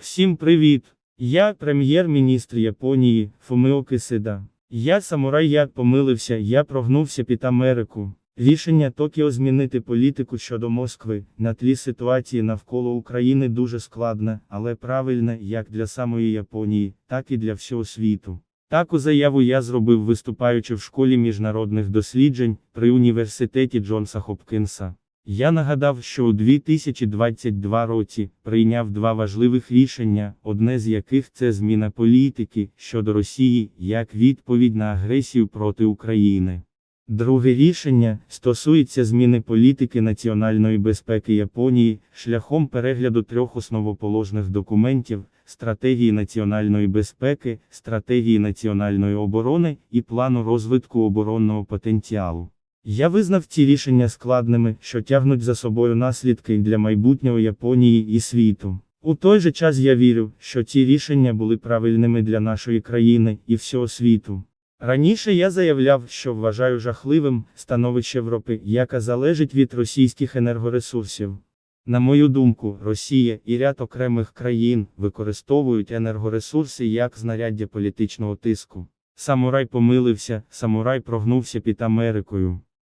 Всім привіт! Я прем'єр-міністр Японії Фуміо Кисида. Я самурай, я помилився, я прогнувся під Америку. Рішення Токіо змінити політику щодо Москви на тлі ситуації навколо України дуже складне, але правильне як для самої Японії, так і для всього світу. Таку заяву я зробив виступаючи в школі міжнародних досліджень при університеті Джонса Хопкінса. Я нагадав, що у 2022 році прийняв два важливих рішення, одне з яких це зміна політики щодо Росії як відповідь на агресію проти України. Друге рішення стосується зміни політики національної безпеки Японії шляхом перегляду трьох основоположних документів: стратегії національної безпеки, стратегії національної оборони і плану розвитку оборонного потенціалу. Я визнав ці рішення складними, що тягнуть за собою наслідки для майбутнього Японії і світу. У той же час я вірю, що ці рішення були правильними для нашої країни і всього світу. Раніше я заявляв, що вважаю жахливим становище Європи, яка залежить від російських енергоресурсів. На мою думку, Росія і ряд окремих країн використовують енергоресурси як знаряддя політичного тиску. Самурай помилився, самурай прогнувся під Америкою.